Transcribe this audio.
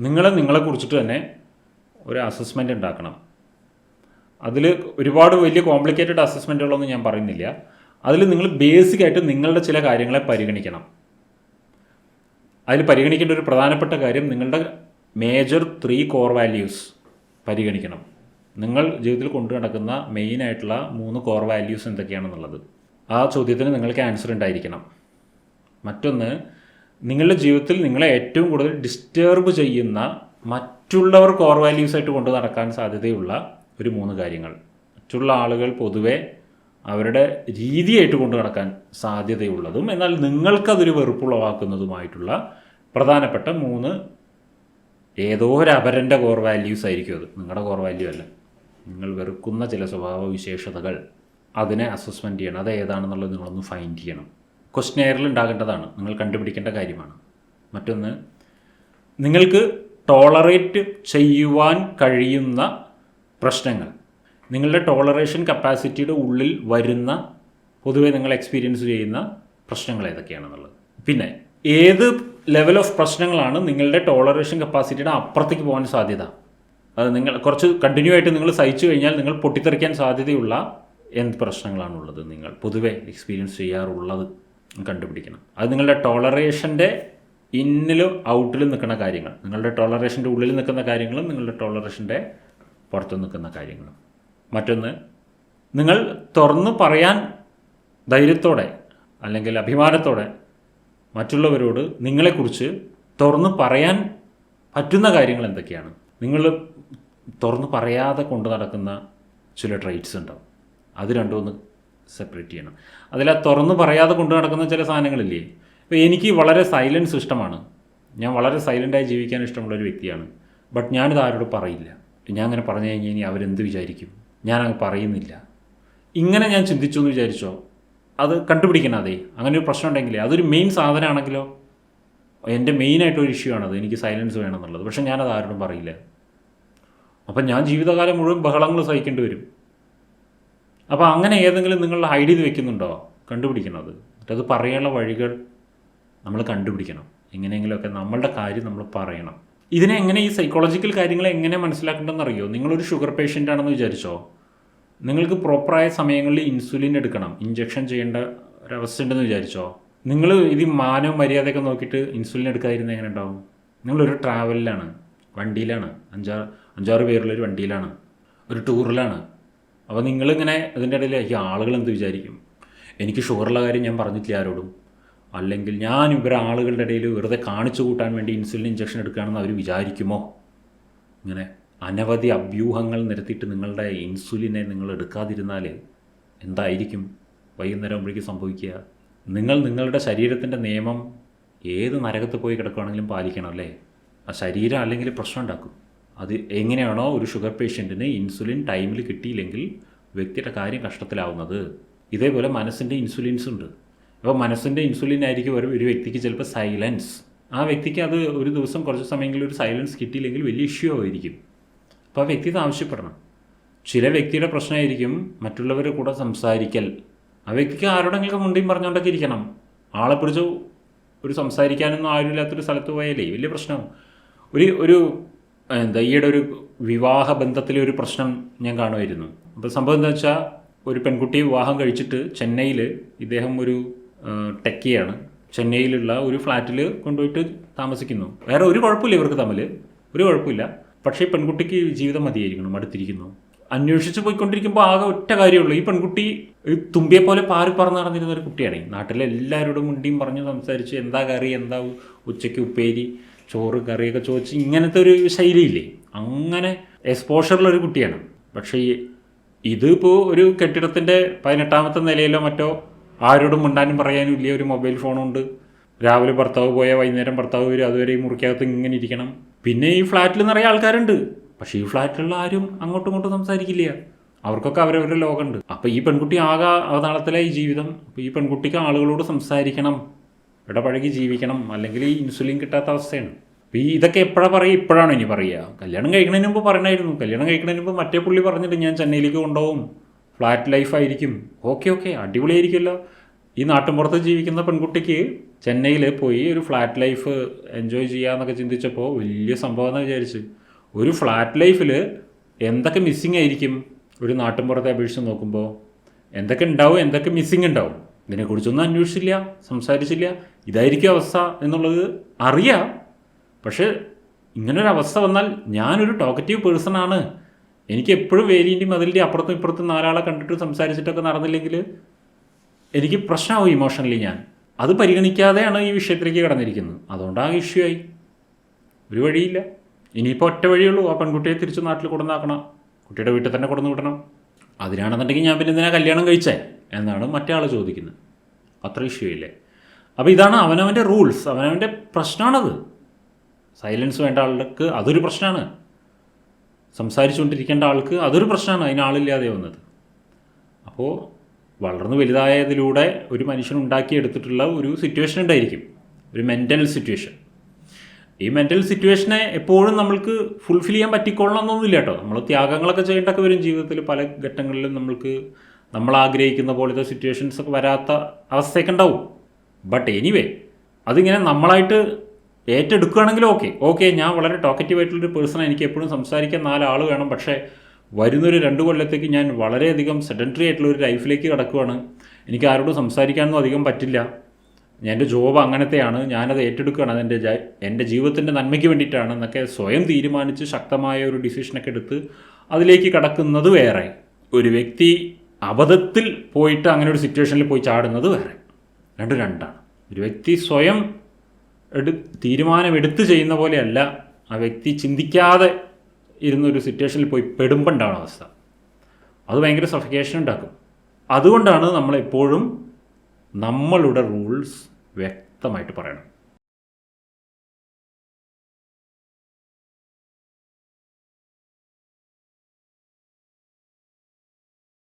നിങ്ങൾ നിങ്ങളെ കുറിച്ചിട്ട് തന്നെ ഒരു അസസ്മെന്റ് ഉണ്ടാക്കണം. അതിൽ ഒരുപാട് വലിയ കോംപ്ലിക്കേറ്റഡ് അസസ്മെന്റുകളൊന്നും ഞാൻ പറയുന്നില്ല. അതിൽ നിങ്ങൾ ബേസിക്കായിട്ട് നിങ്ങളുടെ ചില കാര്യങ്ങളെ പരിഗണിക്കണം. അതിൽ പരിഗണിക്കേണ്ട ഒരു പ്രധാനപ്പെട്ട കാര്യം നിങ്ങളുടെ മേജർ ത്രീ കോർ വാല്യൂസ് പരിഗണിക്കണം. നിങ്ങൾ ജീവിതത്തിൽ കൊണ്ടു നടക്കുന്ന മെയിൻ ആയിട്ടുള്ള മൂന്ന് കോർ വാല്യൂസ് എന്തൊക്കെയാണെന്നുള്ളത്. ആ ചോദ്യത്തിന് നിങ്ങൾക്ക് ആൻസർ ഉണ്ടായിരിക്കണം. മറ്റൊന്ന് നിങ്ങളുടെ ജീവിതത്തിൽ നിങ്ങളെ ഏറ്റവും കൂടുതൽ ഡിസ്റ്റേർബ് ചെയ്യുന്ന മറ്റുള്ളവർ കോർ വാല്യൂസ് ആയിട്ട് കൊണ്ടു നടക്കാൻ സാധ്യതയുള്ള ഒരു മൂന്ന് കാര്യങ്ങൾ. മറ്റുള്ള ആളുകൾ പൊതുവെ അവരുടെ രീതിയായിട്ട് കൊണ്ടു നടക്കാൻ സാധ്യതയുള്ളതും എന്നാൽ നിങ്ങൾക്കതൊരു വെറുപ്പുളവാക്കുന്നതുമായിട്ടുള്ള പ്രധാനപ്പെട്ട മൂന്ന് ഏതോ ഒരു അപരന്റെ കോർ വാല്യൂസ് ആയിരിക്കും അത്. നിങ്ങളുടെ കോർ വാല്യൂ അല്ല. നിങ്ങൾ വെറുക്കുന്ന ചില സ്വഭാവ വിശേഷതകൾ അതിനെ അസസ്മെന്റ് ചെയ്യണം. അത് ഏതാണെന്നുള്ളത് നിങ്ങളൊന്ന് ഫൈൻഡ് ചെയ്യണം. ക്വസ്റ്റനെയറിൽ ഉണ്ടാകേണ്ടതാണ്. നിങ്ങൾ കണ്ടുപിടിക്കേണ്ട കാര്യമാണ്. മറ്റൊന്ന് നിങ്ങൾക്ക് ടോളറേറ്റ് ചെയ്യുവാൻ കഴിയുന്ന പ്രശ്നങ്ങൾ. നിങ്ങളുടെ ടോളറേഷൻ കപ്പാസിറ്റിയുടെ ഉള്ളിൽ വരുന്ന പൊതുവെ നിങ്ങൾ എക്സ്പീരിയൻസ് ചെയ്യുന്ന പ്രശ്നങ്ങൾ ഏതൊക്കെയാണെന്നുള്ളത്. പിന്നെ ഏത് ലെവൽ ഓഫ് പ്രശ്നങ്ങളാണ് നിങ്ങളുടെ ടോളറേഷൻ കപ്പാസിറ്റിയുടെ അപ്പുറത്തേക്ക് പോകാൻ സാധ്യത? അത് നിങ്ങൾ കുറച്ച് കണ്ടിന്യൂ ആയിട്ട് നിങ്ങൾ സഹിച്ചു കഴിഞ്ഞാൽ നിങ്ങൾ പൊട്ടിത്തെറിക്കാൻ സാധ്യതയുള്ള എന്ത് പ്രശ്നങ്ങളാണുള്ളത് നിങ്ങൾ പൊതുവെ എക്സ്പീരിയൻസ് ചെയ്യാറുള്ളത്? കണ്ടുപിടിക്കണം. അത് നിങ്ങളുടെ ടോളറേഷന്റെ ഇന്നിലും ഔട്ടിലും നിൽക്കുന്ന കാര്യങ്ങൾ. നിങ്ങളുടെ ടോളറേഷന്റെ ഉള്ളിൽ നിൽക്കുന്ന കാര്യങ്ങളും നിങ്ങളുടെ ടോളറേഷന്റെ പുറത്ത് നിൽക്കുന്ന കാര്യങ്ങളും. മറ്റൊന്ന് നിങ്ങൾ തുറന്ന് പറയാൻ ധൈര്യത്തോടെ അല്ലെങ്കിൽ അഭിമാനത്തോടെ മറ്റുള്ളവരോട് നിങ്ങളെക്കുറിച്ച് തുറന്ന് പറയാൻ പറ്റുന്ന കാര്യങ്ങൾ എന്തൊക്കെയാണ്? നിങ്ങൾ തുറന്ന് പറയാതെ കൊണ്ട് നടക്കുന്ന ചില ട്രൈറ്റ്സ് ഉണ്ടാവും. അത് രണ്ടും ഒന്ന് സെപ്പറേറ്റ് ചെയ്യണം. അതിൽ തുറന്ന് പറയാതെ കൊണ്ടു നടക്കുന്ന ചില സാധനങ്ങളില്ലേ? ഇപ്പോൾ എനിക്ക് വളരെ സൈലൻസ് ഇഷ്ടമാണ്. ഞാൻ വളരെ സൈലന്റായി ജീവിക്കാൻ ഇഷ്ടമുള്ള ഒരു വ്യക്തിയാണ്. ബട്ട് ഞാനിത് ആരോട് പറയില്ല. ഞാൻ അങ്ങനെ പറഞ്ഞു കഴിഞ്ഞാൽ ഇനി അവരെന്ത് വിചാരിക്കും? ഞാനങ്ങ് പറയുന്നില്ല. ഇങ്ങനെ ഞാൻ ചിന്തിച്ചു എന്ന് വിചാരിച്ചോ? അത് കണ്ടുപിടിക്കണം അതേ. അങ്ങനെ ഒരു പ്രശ്നം ഉണ്ടെങ്കിൽ അതൊരു മെയിൻ സാധനമാണെങ്കിലോ? എന്റെ മെയിനായിട്ടൊരു ഇഷ്യൂ ആണത് എനിക്ക് സൈലൻസ് വേണമെന്നുള്ളത് പക്ഷേ ഞാനത് ആരോടും പറയില്ല. അപ്പം ഞാൻ ജീവിതകാലം മുഴുവൻ ബഹളങ്ങൾ സഹിക്കേണ്ടി വരും. അപ്പോൾ അങ്ങനെ ഏതെങ്കിലും നിങ്ങൾ ഹൈഡ് ചെയ്ത് വെക്കുന്നുണ്ടോ? കണ്ടുപിടിക്കണം അത് എന്നിട്ടത് പറയാനുള്ള വഴികൾ നമ്മൾ കണ്ടുപിടിക്കണം. എങ്ങനെയെങ്കിലുമൊക്കെ നമ്മളുടെ കാര്യം നമ്മൾ പറയണം. ഇതിനെ എങ്ങനെ ഈ സൈക്കോളജിക്കൽ കാര്യങ്ങൾ എങ്ങനെ മനസ്സിലാക്കേണ്ടതെന്ന് അറിയോ നിങ്ങളൊരു ഷുഗർ പേഷ്യന്റ് ആണെന്ന് വിചാരിച്ചോ? നിങ്ങൾക്ക് പ്രോപ്പറായ സമയങ്ങളിൽ ഇൻസുലിൻ എടുക്കണം. ഇഞ്ചക്ഷൻ ചെയ്യേണ്ട ഒരവസ്ഥ ഉണ്ടെന്ന് വിചാരിച്ചോ? നിങ്ങൾ ഇത് മാനവും മര്യാദയൊക്കെ നോക്കിയിട്ട് ഇൻസുലിൻ എടുക്കാതിരുന്ന എങ്ങനെ ഉണ്ടാവും? നിങ്ങളൊരു ട്രാവലിലാണ് വണ്ടിയിലാണ്. അഞ്ചാറ് അഞ്ചാറ് പേരുള്ളൊരു വണ്ടിയിലാണ്. ഒരു ടൂറിലാണ് അപ്പോൾ നിങ്ങളിങ്ങനെ ഇതിന്റെ ഇടയിൽ ഈ ആളുകൾ എന്ത് വിചാരിക്കും? എനിക്ക് ഷുഗറുള്ള കാര്യം ഞാൻ പറഞ്ഞിട്ടില്ല ആരോടും. അല്ലെങ്കിൽ ഞാൻ ഇവരെ ആളുകളുടെ ഇടയിൽ വെറുതെ കാണിച്ചു കൂട്ടാൻ വേണ്ടി ഇൻസുലിൻ ഇഞ്ചക്ഷൻ എടുക്കുകയാണെന്ന് അവർ വിചാരിക്കുമോ? ഇങ്ങനെ അനവധി അഭ്യൂഹങ്ങൾ നിരത്തിയിട്ട് നിങ്ങളുടെ ഇൻസുലിനെ നിങ്ങൾ എടുക്കാതിരുന്നാൽ എന്തായിരിക്കും? വൈകുന്നേരം ആകുമ്പോഴേക്ക് സംഭവിക്കുക. നിങ്ങൾ നിങ്ങളുടെ ശരീരത്തിന്റെ നിയമം ഏത് നരകത്ത് പോയി കിടക്കുകയാണെങ്കിലും പാലിക്കണം അല്ലേ? ആ ശരീരം അല്ലെങ്കിൽ പ്രശ്നം ഉണ്ടാക്കും. അത് എങ്ങനെയാണോ ഒരു ഷുഗർ പേഷ്യന്റിന് ഇൻസുലിൻ ടൈമിൽ കിട്ടിയില്ലെങ്കിൽ വ്യക്തിയുടെ കാര്യം കഷ്ടത്തിലാവുന്നത്. ഇതേപോലെ മനസ്സിന്റെ ഇൻസുലിൻസ് ഉണ്ട്. അപ്പോൾ മനസ്സിന്റെ ഇൻസുലിൻ ആയിരിക്കും ഒരു ഒരു വ്യക്തിക്ക് ചിലപ്പോൾ സൈലൻസ് ആ വ്യക്തിക്ക് അത് ഒരു ദിവസം കുറച്ച് സമയങ്ങളിൽ ഒരു സൈലൻസ് കിട്ടിയില്ലെങ്കിൽ വലിയ ഇഷ്യൂ ആയിരിക്കും. അപ്പോൾ ആ വ്യക്തി ഇത് ആവശ്യപ്പെടണം. ചില വ്യക്തിയുടെ പ്രശ്നമായിരിക്കും മറ്റുള്ളവരുടെ കൂടെ സംസാരിക്കൽ. ആ വ്യക്തിക്ക് ആരോടെങ്കിലും മുണ്ടിയും പറഞ്ഞുകൊണ്ടൊക്കെ ഇരിക്കണം. ആളെ പിടിച്ച് ഒരു സംസാരിക്കാനൊന്നും ആരുമില്ലാത്തൊരു സ്ഥലത്ത് പോയാലേ വലിയ പ്രശ്നം ഒരു ഒരു എന്താ ഈയിടെ ഒരു വിവാഹ ബന്ധത്തിലെ ഒരു പ്രശ്നം ഞാൻ കാണുമായിരുന്നു. അപ്പോൾ സംഭവം എന്താ വെച്ചാൽ ഒരു പെൺകുട്ടി വിവാഹം കഴിച്ചിട്ട് ചെന്നൈയിൽ ഇദ്ദേഹം ഒരു ടെക്കിയാണ്. ചെന്നൈയിലുള്ള ഒരു ഫ്ലാറ്റിൽ കൊണ്ടുപോയിട്ട് താമസിക്കുന്നു. വേറെ ഒരു കുഴപ്പമില്ല ഇവർക്ക് തമ്മിൽ ഒരു കുഴപ്പമില്ല. പക്ഷേ പെൺകുട്ടിക്ക് ജീവിതം മതിയായിരിക്കണം അടുത്തിരിക്കുന്നു അന്വേഷിച്ച് പോയിക്കൊണ്ടിരിക്കുമ്പോൾ ആകെ ഒറ്റ കാര്യമുള്ളൂ. ഈ പെൺകുട്ടി തുമ്പിയെ പോലെ പാറി പറന്ന് നടന്നിരുന്ന ഒരു കുട്ടിയാണ്. നാട്ടിലെ എല്ലാവരോടും മുണ്ടിയും പറഞ്ഞ് സംസാരിച്ച് എന്താ കറി എന്താ ഉച്ചയ്ക്ക് ഉപ്പേരി ചോറ് കറിയൊക്കെ ചോദിച്ച് ഇങ്ങനത്തെ ഒരു ശൈലിയില്ലേ? അങ്ങനെ എക്സ്പോഷറിലൊരു കുട്ടിയാണ്. പക്ഷേ ഈ ഇതിപ്പോൾ ഒരു കെട്ടിടത്തിന്റെ പതിനെട്ടാമത്തെ നിലയിലോ മറ്റോ ആരോടും മിണ്ടാനും പറയാനും ഇല്ല ഒരു മൊബൈൽ ഫോണുണ്ട് രാവിലെ ഭർത്താവ് പോയാൽ വൈകുന്നേരം ഭർത്താവ് വരും അതുവരെ ഈ മുറിക്കകത്ത് ഇങ്ങനെ ഇരിക്കണം. പിന്നെ ഈ ഫ്ലാറ്റിൽ നിറയെ ആൾക്കാരുണ്ട്. പക്ഷേ ഈ ഫ്ലാറ്റിലുള്ള ആരും അങ്ങോട്ടും ഇങ്ങോട്ടും സംസാരിക്കില്ല. അവർക്കൊക്കെ അവരവരുടെ ലോകമുണ്ട്. അപ്പോൾ ഈ പെൺകുട്ടി ആകെ അവതാളത്തിലായി ജീവിതം. അപ്പോൾ ഈ പെൺകുട്ടിക്ക് ആളുകളോട് സംസാരിക്കണം. ഇടപഴകി ജീവിക്കണം. അല്ലെങ്കിൽ ഈ ഇൻസുലിൻ കിട്ടാത്ത അവസ്ഥയാണ്. അപ്പോൾ ഈ ഇതൊക്കെ എപ്പോഴാണ് പറയുക? ഇപ്പോഴാണ് ഇനി പറയുക. കല്യാണം കഴിക്കുന്നതിന് മുമ്പ് പറയണമായിരുന്നു കല്യാണം കഴിക്കുന്നതിന് മുമ്പ് മറ്റേ പുള്ളി പറഞ്ഞിട്ട് ഞാൻ ചെന്നൈയിലേക്ക് കൊണ്ടുപോകും. ഫ്ലാറ്റ് ലൈഫായിരിക്കും ഓക്കെ ഓക്കെ. അടിപൊളിയായിരിക്കുമല്ലോ. ഈ നാട്ടിൻപുറത്ത് ജീവിക്കുന്ന പെൺകുട്ടിക്ക് ചെന്നൈയിൽ പോയി ഒരു ഫ്ലാറ്റ് ലൈഫ് എൻജോയ് ചെയ്യാമെന്നൊക്കെ ചിന്തിച്ചപ്പോൾ വലിയ സംഭവം എന്ന് വിചാരിച്ച്. ഒരു ഫ്ലാറ്റ് ലൈഫിൽ എന്തൊക്കെ മിസ്സിങ് ആയിരിക്കും? ഒരു നാട്ടിൻപുറത്തെ അപേക്ഷിച്ച് നോക്കുമ്പോൾ എന്തൊക്കെ ഉണ്ടാവും? എന്തൊക്കെ മിസ്സിങ് ഉണ്ടാവും? ഇതിനെക്കുറിച്ചൊന്നും അന്വേഷിച്ചില്ല സംസാരിച്ചില്ല. ഇതായിരിക്കും അവസ്ഥ എന്നുള്ളത് അറിയാം. പക്ഷേ ഇങ്ങനൊരു അവസ്ഥ വന്നാൽ ഞാനൊരു ടോക്കറ്റീവ് പേഴ്സണാണ് എനിക്ക് എപ്പോഴും വേരിയന്റും അതിന്റെ അപ്പുറത്തും ഇപ്പുറത്തും നാലാളെ കണ്ടിട്ട് സംസാരിച്ചിട്ടൊക്കെ നടന്നില്ലെങ്കിൽ എനിക്ക് പ്രശ്നമാവും ഇമോഷണലി ഞാൻ. അത് പരിഗണിക്കാതെയാണ് ഈ വിഷയത്തിലേക്ക് കടന്നിരിക്കുന്നത്. അതുകൊണ്ട് ആ ഇഷ്യൂ ആയി. ഒരു വഴിയില്ല. ഇനിയിപ്പോൾ ഒറ്റ വഴിയുള്ളൂ ആ പെൺകുട്ടിയെ തിരിച്ച് നാട്ടിൽ കൊടുന്നാക്കണം കുട്ടിയുടെ വീട്ടിൽ തന്നെ കൊടുന്നു വിടണം. അതിനാണെന്നുണ്ടെങ്കിൽ ഞാൻ പിന്നെ എന്തിനാ കല്യാണം കഴിച്ചേ? എന്നാണ് മറ്റേ ആൾ ചോദിക്കുന്നത്. അത്ര ഇഷ്യൂ ഇല്ലേ? അപ്പോൾ ഇതാണ് അവനവന്റെ റൂൾസ് അവനവന്റെ പ്രശ്നമാണത് സൈലൻസ് വേണ്ട ആൾക്ക് അതൊരു പ്രശ്നമാണ് സംസാരിച്ചുകൊണ്ടിരിക്കേണ്ട ആൾക്ക് അതൊരു പ്രശ്നമാണ് അതിന് ആളില്ലാതെ വന്നത് അപ്പോൾ വളർന്നു വലുതായതിലൂടെ ഒരു മനുഷ്യൻ ഉണ്ടാക്കിയെടുത്തിട്ടുള്ള ഒരു സിറ്റുവേഷൻ ഉണ്ടായിരിക്കും. ഒരു മെന്റൽ സിറ്റുവേഷൻ ഈ മെന്റൽ സിറ്റുവേഷനെ എപ്പോഴും നമ്മൾക്ക് ഫുൾഫിൽ ചെയ്യാൻ പറ്റിക്കൊള്ളണം എന്നൊന്നുമില്ല കേട്ടോ. നമ്മൾ ത്യാഗങ്ങളൊക്കെ ചെയ്യേണ്ടൊക്കെ വരും ജീവിതത്തിൽ. പല ഘട്ടങ്ങളിലും നമ്മൾക്ക് നമ്മൾ ആഗ്രഹിക്കുന്ന പോലത്തെ സിറ്റുവേഷൻസ് ഒക്കെ വരാത്ത അവസ്ഥയൊക്കെ ഉണ്ടാവും. ബട്ട് എനിവേ അതിങ്ങനെ നമ്മളായിട്ട് ഏറ്റെടുക്കുകയാണെങ്കിൽ ഓക്കെ ഓക്കെ ഞാൻ വളരെ ടോക്കറ്റീവ് ആയിട്ടുള്ളൊരു പേഴ്സൺ എനിക്ക് എപ്പോഴും സംസാരിക്കാൻ നാലാൾ വേണം. പക്ഷേ വരുന്നൊരു രണ്ട് കൊല്ലത്തേക്ക് ഞാൻ വളരെയധികം സെഡന്ററി ആയിട്ടുള്ള ഒരു ലൈഫിലേക്ക് കിടക്കുകയാണ് എനിക്ക് ആരോടും സംസാരിക്കാനൊന്നും അധികം പറ്റില്ല. എന്റെ ജോബ് അങ്ങനത്തെയാണ്. ഞാനത് ഏറ്റെടുക്കുകയാണ്. അതെന്റെ എന്റെ ജീവിതത്തിന്റെ നന്മയ്ക്ക് വേണ്ടിയിട്ടാണ് എന്നൊക്കെ സ്വയം തീരുമാനിച്ച് ശക്തമായ ഒരു ഡിസിഷനൊക്കെ എടുത്ത് അതിലേക്ക് കടക്കുന്നത് വേറെ. ഒരു വ്യക്തി അബദ്ധത്തിൽ പോയിട്ട് അങ്ങനെ ഒരു സിറ്റുവേഷനിൽ പോയി ചാടുന്നത് വേറെ. രണ്ട് രണ്ടാണ്. ഒരു വ്യക്തി സ്വയം എടു തീരുമാനമെടുത്ത് ചെയ്യുന്ന പോലെയല്ല ആ വ്യക്തി ചിന്തിക്കാതെ ഇരുന്നൊരു സിറ്റുവേഷനിൽ പോയി പെടുമ്പോൾ ഉണ്ടാവുന്ന അവസ്ഥ. അത് ഭയങ്കര സഫിക്കേഷൻ ഉണ്ടാക്കും. അതുകൊണ്ടാണ് നമ്മളെപ്പോഴും നമ്മളുടെ റൂൾസ് വ്യക്തമായിട്ട് പറയണം.